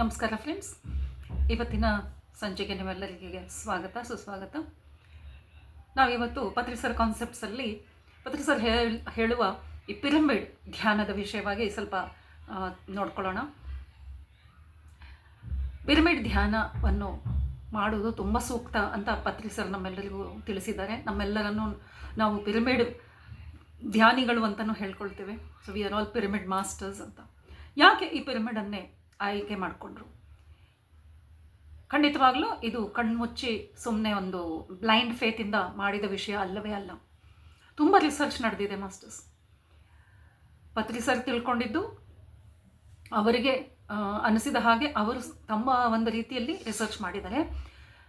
ನಮಸ್ಕಾರ ಫ್ರೆಂಡ್ಸ್ ಇವತ್ತಿನ ಸಂಜೆಗೆ ನಿಮ್ಮೆಲ್ಲರಿಗೆ ಸ್ವಾಗತ, ಸುಸ್ವಾಗತ. ನಾವಿವತ್ತು ಪತ್ರಿಸರ್ ಕಾನ್ಸೆಪ್ಟ್ಸಲ್ಲಿ ಪತ್ರಿಸರ್ ಹೇಳ್, ಹೇಳುವ ಈ ಪಿರಮಿಡ್ ಧ್ಯಾನದ ವಿಷಯವಾಗಿ ಸ್ವಲ್ಪ ನೋಡ್ಕೊಳ್ಳೋಣ. ಪಿರಮಿಡ್ ಧ್ಯಾನವನ್ನು ಮಾಡುವುದು ತುಂಬ ಸೂಕ್ತ ಅಂತ ಪತ್ರಿಸರ್ ನಮ್ಮೆಲ್ಲರಿಗೂ ತಿಳಿಸಿದ್ದಾರೆ. ನಮ್ಮೆಲ್ಲರನ್ನು ನಾವು ಪಿರಮಿಡ್ ಧ್ಯಾನಿಗಳು ಅಂತಲೂ ಹೇಳ್ಕೊಳ್ತೇವೆ. So we are all pyramid masters ಅಂತ. ಯಾಕೆ ಈ ಪಿರಮಿಡನ್ನೇ ಆಯ್ಕೆ ಮಾಡಿಕೊಂಡ್ರು. ಖಂಡಿತವಾಗ್ಲೂ ಇದು ಕಣ್ಮುಚ್ಚಿ ಸುಮ್ಮನೆ ಒಂದು ಬ್ಲೈಂಡ್ ಫೇತಿಂದ ಮಾಡಿದ ವಿಷಯ ಅಲ್ಲವೇ ಅಲ್ಲ. ತುಂಬ ರಿಸರ್ಚ್ ನಡೆದಿದೆ ಮಾಸ್ಟರ್ಸ್. ಪತ್ರಿಸರ್ ತಿಳ್ಕೊಂಡಿದ್ದು ಅವರಿಗೆ ಅನಿಸಿದ ಹಾಗೆ ಅವರು ತಮ್ಮ ಒಂದು ರೀತಿಯಲ್ಲಿ ರಿಸರ್ಚ್ ಮಾಡಿದ್ದಾರೆ.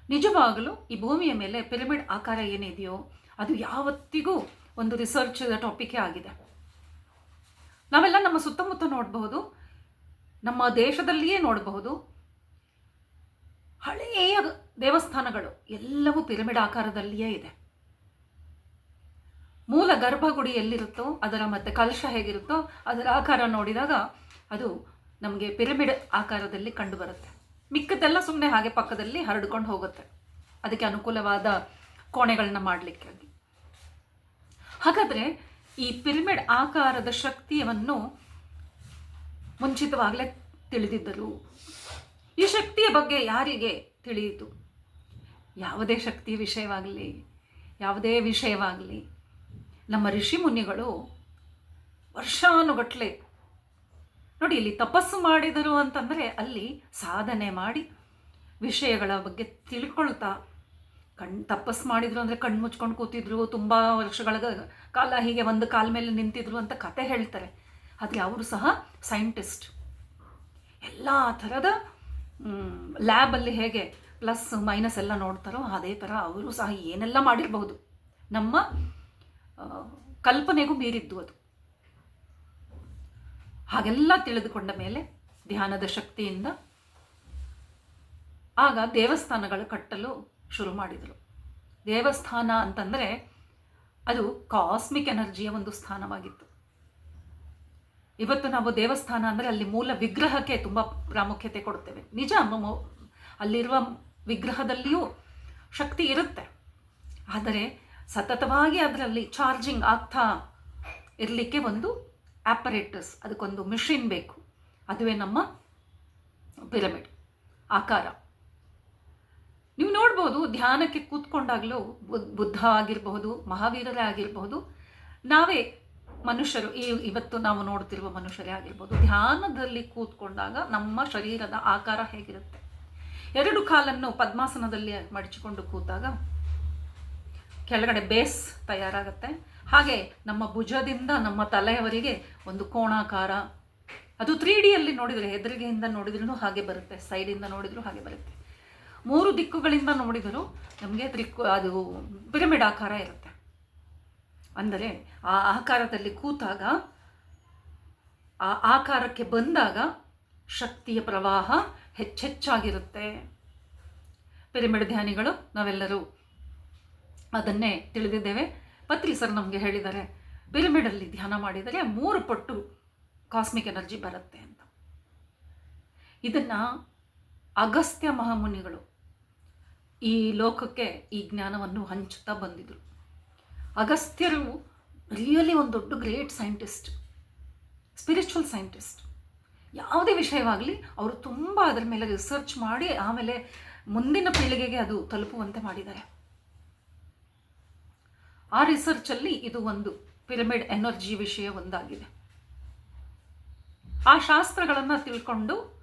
ನಿಜವಾಗಲೂ ಈ ಭೂಮಿಯ ಮೇಲೆ ಪಿರಮಿಡ್ ಆಕಾರ ಏನಿದೆಯೋ ಅದು ಯಾವತ್ತಿಗೂ ಒಂದು ರಿಸರ್ಚ್ ಟಾಪಿಕೇ ಆಗಿದೆ. ನಾವೆಲ್ಲ ನಮ್ಮ ಸುತ್ತಮುತ್ತ ನೋಡಬಹುದು ನಮ್ಮ ದೇಶದಲ್ಲಿಯೇ ನೋಡಬಹುದು. ಹಳೆಯ ದೇವಸ್ಥಾನಗಳು ಎಲ್ಲವೂ ಪಿರಮಿಡ್ ಆಕಾರದಲ್ಲಿಯೇ ಇದೆ. ಮೂಲ ಗರ್ಭಗುಡಿ ಎಲ್ಲಿರುತ್ತೋ ಅದರ ಮತ್ತೆ ಕಲಶ ಹೇಗಿರುತ್ತೋ, ಅದರ ಆಕಾರ ನೋಡಿದಾಗ ಅದು ನಮಗೆ ಪಿರಮಿಡ್ ಆಕಾರದಲ್ಲಿ ಕಂಡುಬರುತ್ತೆ. ಬರುತ್ತೆ ಮಿಕ್ಕದ್ದೆಲ್ಲ ಸುಮ್ಮನೆ ಹಾಗೆ ಪಕ್ಕದಲ್ಲಿ ಹರಡ್ಕೊಂಡು ಹೋಗುತ್ತೆ. ಅದಕ್ಕೆ ಅನುಕೂಲವಾದ ಕೋಣೆಗಳನ್ನ ಮಾಡಲಿಕ್ಕಾಗಿ ಹಾಗಾದರೆ ಈ ಪಿರಮಿಡ್ ಆಕಾರದ ಶಕ್ತಿಯನ್ನು ಮುಂಚಿತವಾಗಲೇ ತಿಳಿದಿದ್ದರು ಈ ಶಕ್ತಿಯ ಬಗ್ಗೆ ಯಾರಿಗೆ ತಿಳಿಯಿತು? ಯಾವುದೇ ಶಕ್ತಿಯ ವಿಷಯವಾಗಲಿ, ಯಾವುದೇ ವಿಷಯವಾಗಲಿ, ನಮ್ಮ ಋಷಿ ಮುನಿಗಳು ವರ್ಷಾನುಗಟ್ಲೆ ನೋಡಿ ಇಲ್ಲಿ ತಪಸ್ಸು ಮಾಡಿದರು ಅಂತಂದರೆ ಅಲ್ಲಿ ಸಾಧನೆ ಮಾಡಿ ವಿಷಯಗಳ ಬಗ್ಗೆ ತಿಳ್ಕೊಳ್ತಾ ಕಣ್ ತಪಸ್ಸು ಮಾಡಿದ್ರು ಅಂದರೆ ಕಣ್ಣು ಮುಚ್ಕೊಂಡು ಕೂತಿದ್ರು, ತುಂಬ ವರ್ಷಗಳ ಕಾಲ ಹೀಗೆ ಒಂದು ಕಾಲ ಮೇಲೆ ನಿಂತಿದ್ರು ಅಂತ ಕತೆ ಹೇಳ್ತಾರೆ. ಆದರೆ ಅವರು ಸಹ ಸೈಂಟಿಸ್ಟ್ ಎಲ್ಲ ಥರದ ಲ್ಯಾಬಲ್ಲಿ ಹೇಗೆ ಪ್ಲಸ್ ಮೈನಸ್ ಎಲ್ಲ ನೋಡ್ತಾರೋ ಅದೇ ಥರ ಅವರು ಸಹ ಏನೆಲ್ಲ ಮಾಡಿರಬಹುದು. ನಮ್ಮ ಕಲ್ಪನೆಗೂ ಮೀರಿದ್ದು ಅದು. ಹಾಗೆಲ್ಲ ತಿಳಿದುಕೊಂಡ ಮೇಲೆ ಧ್ಯಾನದ ಶಕ್ತಿಯಿಂದ ಆಗ ದೇವಸ್ಥಾನಗಳು ಕಟ್ಟಲು ಶುರು ಮಾಡಿದರು. ದೇವಸ್ಥಾನ ಅಂತಂದರೆ ಅದು ಕಾಸ್ಮಿಕ್ ಎನರ್ಜಿಯ ಒಂದು ಸ್ಥಾನವಾಗಿತ್ತು. ಇವತ್ತು ನಾವು ದೇವಸ್ಥಾನ ಅಂದರೆ ಅಲ್ಲಿ ಮೂಲ ವಿಗ್ರಹಕ್ಕೆ ತುಂಬ ಪ್ರಾಮುಖ್ಯತೆ ಕೊಡ್ತೇವೆ ನಿಜ ಅಲ್ಲಿರುವ ವಿಗ್ರಹದಲ್ಲಿಯೂ ಶಕ್ತಿ ಇರುತ್ತೆ. ಆದರೆ ಸತತವಾಗಿ ಅದರಲ್ಲಿ ಚಾರ್ಜಿಂಗ್ ಆಗ್ತಾ ಇರಲಿಕ್ಕೆ ಒಂದು ಆಪರೇಟಸ್ ಅದಕ್ಕೊಂದು ಮಿಷಿನ್ ಬೇಕು. ಅದುವೇ ನಮ್ಮ ಪಿರಮಿಡ್ ಆಕಾರ. ನೀವು ನೋಡ್ಬೋದು, ಧ್ಯಾನಕ್ಕೆ ಕೂತ್ಕೊಂಡಾಗಲೂ ಬುದ್- ಬುದ್ಧ ಆಗಿರಬಹುದು, ಮಹಾವೀರರೇ ಆಗಿರಬಹುದು, ನಾವೇ ಮನುಷ್ಯರು ಈ ಇವತ್ತು ನಾವು ನೋಡ್ತಿರುವ ಮನುಷ್ಯರೇ ಆಗಿರ್ಬೋದು. ಧ್ಯಾನದಲ್ಲಿ ಕೂತ್ಕೊಂಡಾಗ ನಮ್ಮ ಶರೀರದ ಆಕಾರ ಹೇಗಿರುತ್ತೆ? ಎರಡು ಕಾಲನ್ನು ಪದ್ಮಾಸನದಲ್ಲಿ ಮಡಚಿಕೊಂಡು ಕೂತಾಗ ಕೆಳಗಡೆ ಬೇಸ್ ತಯಾರಾಗುತ್ತೆ. ಹಾಗೆ ನಮ್ಮ ಭುಜದಿಂದ ನಮ್ಮ ತಲೆಯವರೆಗೆ ಒಂದು ಕೋಣಾಕಾರ. ಅದು ತ್ರೀ ಡಿಯಲ್ಲಿ ನೋಡಿದರೆ ಹೆದರಿಗೆಯಿಂದ ನೋಡಿದ್ರೂ ಹಾಗೆ ಬರುತ್ತೆ, ಸೈಡಿಂದ ನೋಡಿದರೂ ಹಾಗೆ ಬರುತ್ತೆ. ಮೂರು ದಿಕ್ಕುಗಳಿಂದ ನೋಡಿದರೂ ನಮಗೆ ತ್ರಿಕ್ಕು ಅದು ಪಿರಮಿಡ್ ಆಕಾರ ಇರುತ್ತೆ. ಅಂದರೆ ಆ ಆಕಾರದಲ್ಲಿ ಕೂತಾಗ, ಆ ಆಕಾರಕ್ಕೆ ಬಂದಾಗ ಶಕ್ತಿಯ ಪ್ರವಾಹ ಹೆಚ್ಚೆಚ್ಚಾಗಿರುತ್ತೆ. ಪಿರಿಮಿಡ್ ಧ್ಯಾನಿಗಳು, ನಾವೆಲ್ಲರೂ ಅದನ್ನೇ ತಿಳಿದಿದ್ದೇವೆ. ಪತ್ರಿ ಸರ್ ನಮಗೆ ಹೇಳಿದ್ದಾರೆ, ಪಿರಿಮಿಡಲ್ಲಿ ಧ್ಯಾನ ಮಾಡಿದರೆ ಮೂರು ಪಟ್ಟು ಕಾಸ್ಮಿಕ್ ಎನರ್ಜಿ ಬರುತ್ತೆ ಅಂತ. ಇದನ್ನು ಅಗಸ್ತ್ಯ ಮಹಾಮುನಿಗಳು ಈ ಲೋಕಕ್ಕೆ ಈ ಜ್ಞಾನವನ್ನು ಹಂಚುತ್ತಾ ಬಂದಿದ್ರು. ಅಗಸ್ತ್ಯರು ರಿಯಲಿ ಒಂದು ದೊಡ್ಡ ಗ್ರೇಟ್ ಸೈಂಟಿಸ್ಟ್ ಸ್ಪಿರಿಚುವಲ್ ಸೈಂಟಿಸ್ಟ್ ಯಾವುದೇ ವಿಷಯವಾಗಲಿ ಅವರು ತುಂಬ ಅದರ ಮೇಲೆ ರಿಸರ್ಚ್ ಮಾಡಿ ಆಮೇಲೆ ಮುಂದಿನ ಪೀಳಿಗೆಗೆ ಅದು ತಲುಪುವಂತೆ ಮಾಡಿದ್ದಾರೆ. ಆ ರಿಸರ್ಚಲ್ಲಿ ಇದು ಒಂದು ಪಿರಮಿಡ್ ಎನರ್ಜಿ ವಿಷಯ ಒಂದಾಗಿದೆ. ಆ ಶಾಸ್ತ್ರಗಳನ್ನು ತಿಳ್ಕೊಂಡು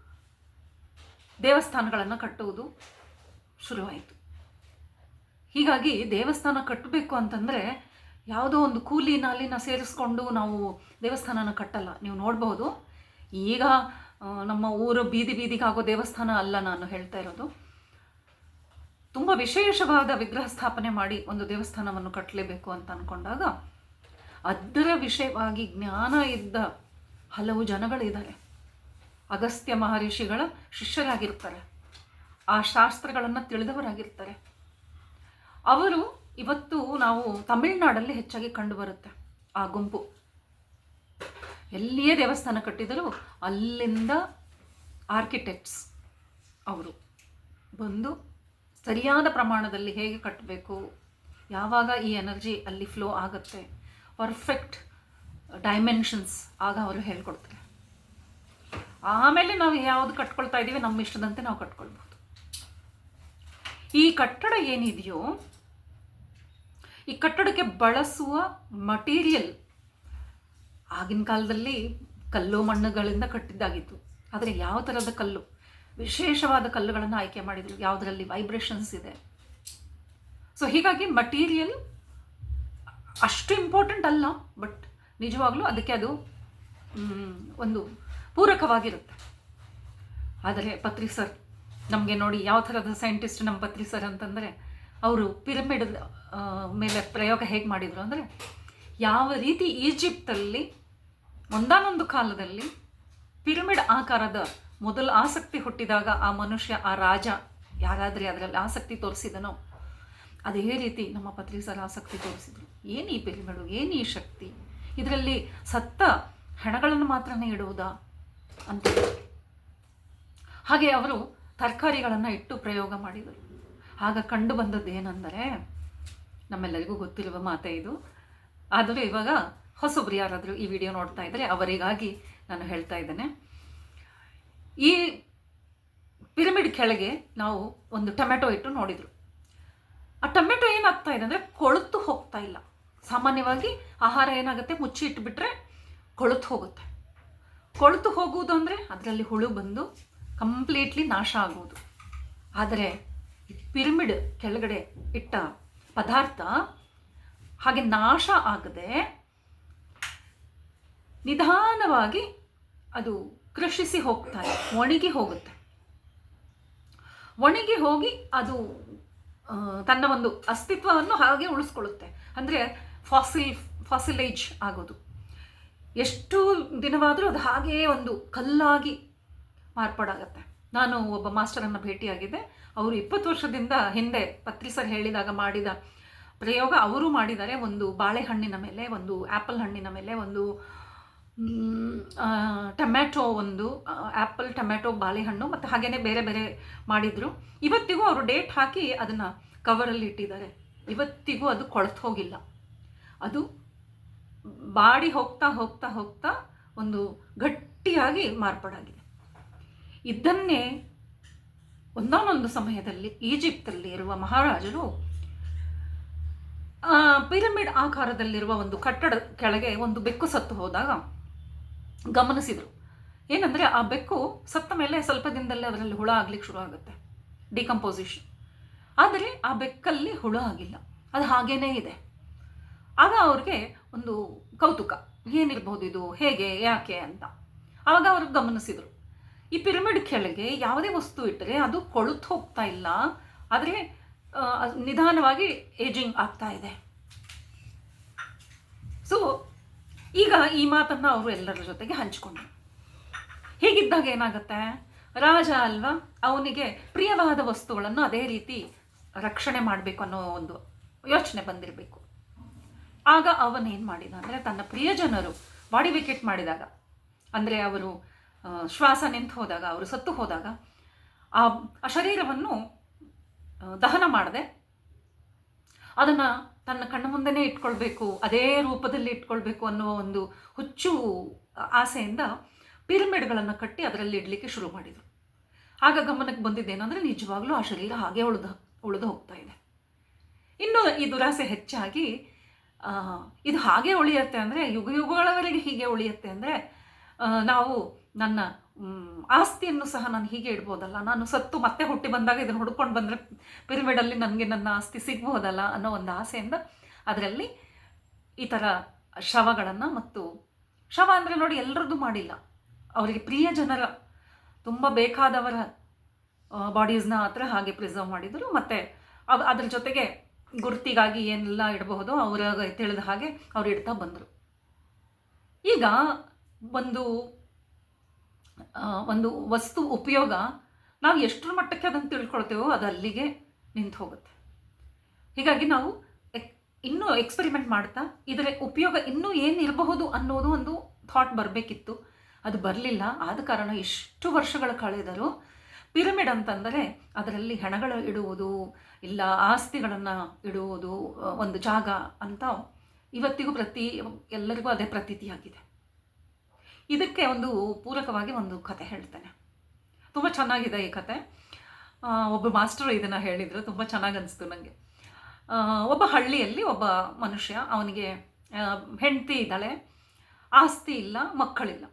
ದೇವಸ್ಥಾನಗಳನ್ನು ಕಟ್ಟುವುದು ಶುರುವಾಯಿತು. ಹೀಗಾಗಿ ದೇವಸ್ಥಾನ ಕಟ್ಟಬೇಕು ಅಂತಂದರೆ ಯಾವುದೋ ಒಂದು ಕೂಲಿ ನಾಲಿನ ಸೇರಿಸ್ಕೊಂಡು ನಾವು ದೇವಸ್ಥಾನನ ಕಟ್ಟಲ್ಲ. ನೀವು ನೋಡ್ಬೋದು ಈಗ ನಮ್ಮ ಊರು ಬೀದಿ ಬೀದಿಗಾಗೋ ದೇವಸ್ಥಾನ ಅಲ್ಲ ನಾನು ಹೇಳ್ತಾ ಇರೋದು. ತುಂಬ ವಿಶೇಷವಾದ ವಿಗ್ರಹ ಸ್ಥಾಪನೆ ಮಾಡಿ ಒಂದು ದೇವಸ್ಥಾನವನ್ನು ಕಟ್ಟಲೇಬೇಕು ಅಂತ ಅಂದ್ಕೊಂಡಾಗ ಅದರ ವಿಷಯವಾಗಿ ಜ್ಞಾನ ಇದ್ದ ಹಲವು ಜನಗಳಿದ್ದಾರೆ. ಅಗಸ್ತ್ಯ ಮಹರ್ಷಿಗಳ ಶಿಷ್ಯರಾಗಿರ್ತಾರೆ. ಆ ಶಾಸ್ತ್ರಗಳನ್ನು ತಿಳಿದವರಾಗಿರ್ತಾರೆ. ಅವರು ಇವತ್ತು ನಾವು ತಮಿಳುನಾಡಲ್ಲಿ ಹೆಚ್ಚಾಗಿ ಕಂಡುಬರುತ್ತೆ ಆ ಗುಂಪು. ಎಲ್ಲಿಯೇ ದೇವಸ್ಥಾನ ಕಟ್ಟಿದರೂ ಅಲ್ಲಿಂದ ಆರ್ಕಿಟೆಕ್ಟ್ಸ್ ಅವರು ಬಂದು ಸರಿಯಾದ ಪ್ರಮಾಣದಲ್ಲಿ ಹೇಗೆ ಕಟ್ಟಬೇಕು, ಯಾವಾಗ ಈ ಎನರ್ಜಿ ಅಲ್ಲಿ ಫ್ಲೋ ಆಗುತ್ತೆ ಪರ್ಫೆಕ್ಟ್ ಡೈಮೆನ್ಷನ್ಸ್ ಆಗ ಅವರು ಹೇಳ್ಕೊಡ್ತಾರೆ. ಆಮೇಲೆ ನಾವು ಯಾವುದು ಕಟ್ಕೊಳ್ತಾ ಇದ್ದೀವಿ ನಮ್ಮ ಇಷ್ಟದಂತೆ ನಾವು ಕಟ್ಕೊಳ್ಬೋದು. ಈ ಕಟ್ಟಡ ಏನಿದೆಯೋ ಈ ಕಟ್ಟಡಕ್ಕೆ ಬಳಸುವ ಮಟೀರಿಯಲ್ ಆಗಿನ ಕಾಲದಲ್ಲಿ ಕಲ್ಲು ಮಣ್ಣುಗಳಿಂದ ಕಟ್ಟಿದ್ದಾಗಿತ್ತು. ಆದರೆ ಯಾವ ಥರದ ಕಲ್ಲು? ವಿಶೇಷವಾದ ಕಲ್ಲುಗಳನ್ನು ಆಯ್ಕೆ ಮಾಡಿದರು. ಯಾವುದರಲ್ಲಿ? ವೈಬ್ರೇಷನ್ಸ್ ಇದೆ. ಸೊ ಹೀಗಾಗಿ ಮಟೀರಿಯಲ್ ಅಷ್ಟು ಇಂಪಾರ್ಟೆಂಟ್ ಅಲ್ಲ ಬಟ್ ನಿಜವಾಗ್ಲೂ ಅದಕ್ಕೆ ಅದು ಒಂದು ಪೂರಕವಾಗಿರುತ್ತೆ. ಆದರೆ ಪತ್ರಿ ಸರ್, ನಮಗೆ ನೋಡಿ ಯಾವ ಥರದ ಸೈಂಟಿಸ್ಟ್ ನಮ್ಮ ಪತ್ರಿ ಸರ್ ಅಂತಂದರೆ, ಅವರು ಪಿರಮಿಡ್ ಮೇಲೆ ಪ್ರಯೋಗ ಹೇಗೆ ಮಾಡಿದರು ಅಂದರೆ ಯಾವ ರೀತಿ ಈಜಿಪ್ಟಲ್ಲಿ ಒಂದಾನೊಂದು ಕಾಲದಲ್ಲಿ ಪಿರಮಿಡ್ ಆಕಾರದ ಮೊದಲು ಆಸಕ್ತಿ ಹುಟ್ಟಿದಾಗ ಆ ಮನುಷ್ಯ, ಆ ರಾಜ ಯಾರಾದರೆ ಅದರಲ್ಲಿ ಆಸಕ್ತಿ ತೋರಿಸಿದನೋ, ಅದೇ ರೀತಿ ನಮ್ಮ ಪತ್ರಿ ಸರ್ ಆಸಕ್ತಿ ತೋರಿಸಿದರು. ಏನು ಈ ಪಿರಮಿಡು, ಏನು ಈ ಶಕ್ತಿ? ಇದರಲ್ಲಿ ಸತ್ತ ಹೆಣಗಳನ್ನು ಮಾತ್ರನೇ ಇಡುವುದಾ ಅಂತ. ಹಾಗೆ ಅವರು ತರಕಾರಿಗಳನ್ನು ಇಟ್ಟು ಪ್ರಯೋಗ ಮಾಡಿದರು. ಆಗ ಕಂಡು ಬಂದದ್ದು ಏನೆಂದರೆ ನಮ್ಮೆಲ್ಲರಿಗೂ ಗೊತ್ತಿರುವ ಮಾತೇ ಇದು. ಆದರೂ ಇವಾಗ ಹೊಸೊಬ್ರು ಯಾರಾದರೂ ಈ ವಿಡಿಯೋ ನೋಡ್ತಾ ಇದ್ದರೆ ಅವರಿಗಾಗಿ ನಾನು ಹೇಳ್ತಾ ಇದ್ದೇನೆ. ಈ ಪಿರಮಿಡ್ ಕೆಳಗೆ ನಾವು ಒಂದು ಟೊಮೆಟೊ ಇಟ್ಟು ನೋಡಿದರು. ಆ ಟೊಮೆಟೊ ಏನಾಗ್ತಾ ಇದೆ ಅಂದರೆ ಕೊಳುತು ಹೋಗ್ತಾ ಇಲ್ಲ. ಸಾಮಾನ್ಯವಾಗಿ ಆಹಾರ ಏನಾಗುತ್ತೆ? ಮುಚ್ಚಿ ಇಟ್ಬಿಟ್ರೆ ಕೊಳುತು ಹೋಗುತ್ತೆ. ಕೊಳುತು ಹೋಗುವುದು ಅಂದರೆ ಅದರಲ್ಲಿ ಹುಳು ಬಂದು ಕಂಪ್ಲೀಟ್ಲಿ ನಾಶ ಆಗುವುದು. ಆದರೆ ಪಿರಮಿಡ್ ಕೆಳಗಡೆ ಇಟ್ಟ ಪದಾರ್ಥ ಹಾಗೆ ನಾಶ ಆಗದೆ ನಿಧಾನವಾಗಿ ಅದು ಕೃಷಿಸಿ ಹೋಗ್ತಾರೆ ಒಣಗಿ ಹೋಗುತ್ತೆ. ಒಣಗಿ ಹೋಗಿ ಅದು ತನ್ನ ಒಂದು ಅಸ್ತಿತ್ವವನ್ನು ಹಾಗೆ ಉಳಿಸ್ಕೊಳ್ಳುತ್ತೆ. ಅಂದರೆ ಫಾಸಿಲ್, ಫಾಸಿಲೇಜ್ ಆಗೋದು. ಎಷ್ಟು ದಿನವಾದರೂ ಅದು ಹಾಗೇ ಒಂದು ಕಲ್ಲಾಗಿ ಮಾರ್ಪಾಡಾಗತ್ತೆ. ನಾನು ಒಬ್ಬ ಮಾಸ್ಟರನ್ನು ಭೇಟಿಯಾಗಿದ್ದೆ. ಅವರು ಇಪ್ಪತ್ತು ವರ್ಷದಿಂದ ಹಿಂದೆ ಪತ್ರಿ ಸರ್ ಹೇಳಿದಾಗ ಮಾಡಿದ ಪ್ರಯೋಗ ಅವರು ಮಾಡಿದ್ದಾರೆ ಒಂದು ಬಾಳೆಹಣ್ಣಿನ ಮೇಲೆ, ಒಂದು ಆ್ಯಪಲ್ ಹಣ್ಣಿನ ಮೇಲೆ, ಒಂದು ಟೊಮ್ಯಾಟೊ ಒಂದು ಆ್ಯಪಲ್ ಟೊಮ್ಯಾಟೊ, ಬಾಳೆಹಣ್ಣು ಮತ್ತು ಹಾಗೆಯೇ ಬೇರೆ ಬೇರೆ ಮಾಡಿದರು. ಇವತ್ತಿಗೂ ಅವರು ಡೇಟ್ ಹಾಕಿ ಅದನ್ನು ಕವರಲ್ಲಿ ಇಟ್ಟಿದ್ದಾರೆ. ಇವತ್ತಿಗೂ ಅದು ಕೊಳೆತು ಹೋಗಿಲ್ಲ. ಅದು ಬಾಡಿ ಹೋಗ್ತಾ ಹೋಗ್ತಾ ಹೋಗ್ತಾ ಒಂದು ಗಟ್ಟಿಯಾಗಿ ಮಾರ್ಪಾಡಾಗಿದೆ. ಇದನ್ನೇ ಒಂದಾನೊಂದು ಸಮಯದಲ್ಲಿ ಈಜಿಪ್ಟಲ್ಲಿ ಇರುವ ಮಹಾರಾಜರು ಪಿರಮಿಡ್ ಆಕಾರದಲ್ಲಿರುವ ಒಂದು ಕಟ್ಟಡ ಕೆಳಗೆ ಒಂದು ಬೆಕ್ಕು ಸತ್ತು ಹೋದಾಗ ಗಮನಿಸಿದರು. ಏನಂದರೆ ಆ ಬೆಕ್ಕು ಸತ್ತ ಮೇಲೆ ಸ್ವಲ್ಪ ದಿನದಲ್ಲೇ ಅದರಲ್ಲಿ ಹುಳ ಆಗ್ಲಿಕ್ಕೆ ಶುರು ಆಗುತ್ತೆ ಡಿಕಂಪೋಸಿಷನ್ ಆದರೆ ಆ ಬೆಕ್ಕಲ್ಲಿ ಹುಳ ಆಗಿಲ್ಲ, ಅದು ಹಾಗೇನೇ ಇದೆ. ಆಗ ಅವ್ರಿಗೆ ಒಂದು ಕೌತುಕ, ಏನಿರ್ಬೋದು ಇದು, ಹೇಗೆ, ಯಾಕೆ ಅಂತ. ಆವಾಗ ಅವರು ಗಮನಿಸಿದರು. ಈ ಪಿರಮಿಡ್ ಕೆಳಗೆ ಯಾವುದೇ ವಸ್ತು ಇಟ್ಟರೆ ಅದು ಕೊಳುತು ಹೋಗ್ತಾ ಇಲ್ಲ. ಆದರೆ ನಿಧಾನವಾಗಿ ಏಜಿಂಗ್ ಆಗ್ತಾ ಇದೆ. ಸೊ ಈಗ ಈ ಮಾತನ್ನು ಅವರು ಎಲ್ಲರ ಜೊತೆಗೆ ಹಂಚಿಕೊಂಡ್ರು. ಹೀಗಿದ್ದಾಗ ಏನಾಗುತ್ತೆ? ರಾಜ ಅಲ್ವಾ? ಅವನಿಗೆ ಪ್ರಿಯವಾದ ವಸ್ತುಗಳನ್ನು ಅದೇ ರೀತಿ ರಕ್ಷಣೆ ಮಾಡಬೇಕು ಅನ್ನೋ ಒಂದು ಯೋಚನೆ ಬಂದಿರಬೇಕು. ಆಗ ಅವನೇನು ಮಾಡಿದ ಅಂದರೆ, ತನ್ನ ಪ್ರಿಯಜನರು ಬಾಡಿ ವಿಕೆಟ್ ಮಾಡಿದಾಗ. ಅಂದರೆ, ಅವರು ಶ್ವಾಸ ನಿಂತು ಹೋದಾಗ, ಅವರು ಸತ್ತು ಹೋದಾಗ, ಆ ಆ ಶರೀರವನ್ನು ದಹನ ಮಾಡದೆ, ಅದನ್ನು ತನ್ನ ಕಣ್ಣ ಮುಂದೆನೇ ಇಟ್ಕೊಳ್ಬೇಕು, ಅದೇ ರೂಪದಲ್ಲಿ ಇಟ್ಕೊಳ್ಬೇಕು ಅನ್ನೋ ಒಂದು ಹುಚ್ಚು ಆಸೆಯಿಂದ ಪಿರಮಿಡ್ಗಳನ್ನು ಕಟ್ಟಿ ಅದರಲ್ಲಿ ಇಡಲಿಕ್ಕೆ ಶುರು ಮಾಡಿದರು. ಆಗ ಗಮನಕ್ಕೆ ಬಂದಿದ್ದೇನೆಂದರೆ ನಿಜವಾಗ್ಲೂ ಆ ಶರೀರ ಹಾಗೆ ಉಳಿದು ಉಳಿದು ಹೋಗ್ತಾ ಇದೆ. ಇನ್ನು ಈ ದುರಾಸೆ ಹೆಚ್ಚಾಗಿ ಇದು ಹಾಗೆ ಉಳಿಯುತ್ತೆ ಅಂದರೆ, ಯುಗ ಯುಗಗಳವರೆಗೆ ಹೀಗೆ ಉಳಿಯುತ್ತೆ ಅಂದರೆ ನಾವು ನನ್ನ ಆಸ್ತಿಯನ್ನು ಸಹ ನಾನು ಹೀಗೆ ಇಡ್ಬೋದಲ್ಲ? ನಾನು ಸತ್ತು ಮತ್ತೆ ಹುಟ್ಟಿ ಬಂದಾಗ ಇದನ್ನು ಹುಡ್ಕೊಂಡು ಬಂದರೆ ಪಿರಮಿಡಲ್ಲಿ ನನಗೆ ನನ್ನ ಆಸ್ತಿ ಸಿಗ್ಬೋದಲ್ಲ ಅನ್ನೋ ಒಂದು ಆಸೆಯಿಂದ ಅದರಲ್ಲಿ ಈ ಥರ ಶವಗಳನ್ನು ಮತ್ತು ಶವ ಅಂದರೆ ನೋಡಿ ಎಲ್ಲರದ್ದು ಮಾಡಿಲ್ಲ. ಅವರಿಗೆ ಪ್ರಿಯ ಜನರ ತುಂಬ ಬೇಕಾದವರ ಬಾಡೀಸ್ನ ಹತ್ರ ಹಾಗೆ ಪ್ರಿಸರ್ವ್ ಮಾಡಿದರು. ಮತ್ತು ಅವ್, ಅದ್ರ ಜೊತೆಗೆ ಗುರ್ತಿಗಾಗಿ ಏನೆಲ್ಲ ಇಡಬಹುದು ಅವರ ತಿಳಿದ ಹಾಗೆ ಅವ್ರು ಇಡ್ತಾ ಬಂದರು. ಈಗ ಒಂದು ಒಂದು ವಸ್ತು ಉಪಯೋಗ ನಾವು ಎಷ್ಟರ ಮಟ್ಟಕ್ಕೆ ಅದನ್ನು ತಿಳ್ಕೊಳ್ತೇವೋ ಅದು ಅಲ್ಲಿಗೆ ನಿಂತು ಹೋಗುತ್ತೆ. ಹೀಗಾಗಿ ನಾವು ಇನ್ನೂ ಎಕ್ಸ್ಪೆರಿಮೆಂಟ್ ಮಾಡ್ತಾ, ಇದರ ಉಪಯೋಗ ಇನ್ನೂ ಏನಿರಬಹುದು ಅನ್ನೋದು ಒಂದು ಥಾಟ್ ಬರಬೇಕಿತ್ತು. ಅದು ಬರಲಿಲ್ಲ, ಆದ ಕಾರಣ ಎಷ್ಟು ವರ್ಷಗಳ ಕಳೆದರೂ ಪಿರಮಿಡ್ ಅಂತಂದರೆ ಅದರಲ್ಲಿ ಹೆಣಗಳು ಇಡುವುದು, ಇಲ್ಲ ಆಸ್ತಿಗಳನ್ನು ಇಡುವುದು ಒಂದು ಜಾಗ ಅಂತ ಇವತ್ತಿಗೂ ಪ್ರತಿ, ಎಲ್ಲರಿಗೂ ಅದೇ ಪ್ರತೀತಿಯಾಗಿದೆ. ಇದಕ್ಕೆ ಒಂದು ಪೂರಕವಾಗಿ ಒಂದು ಕತೆ ಹೇಳ್ತೇನೆ. ತುಂಬ ಚೆನ್ನಾಗಿದೆ ಈ ಕತೆ. ಒಬ್ಬ ಮಾಸ್ಟರ್ ಇದನ್ನು ಹೇಳಿದರು. ತುಂಬ ಚೆನ್ನಾಗಿ ಅನಿಸ್ತು ನನಗೆ ಒಬ್ಬ ಹಳ್ಳಿಯಲ್ಲಿ ಒಬ್ಬ ಮನುಷ್ಯ ಅವನಿಗೆ ಹೆಂಡತಿ ಇದ್ದಾಳೆ. ಆಸ್ತಿ ಇಲ್ಲ, ಮಕ್ಕಳಿಲ್ಲ.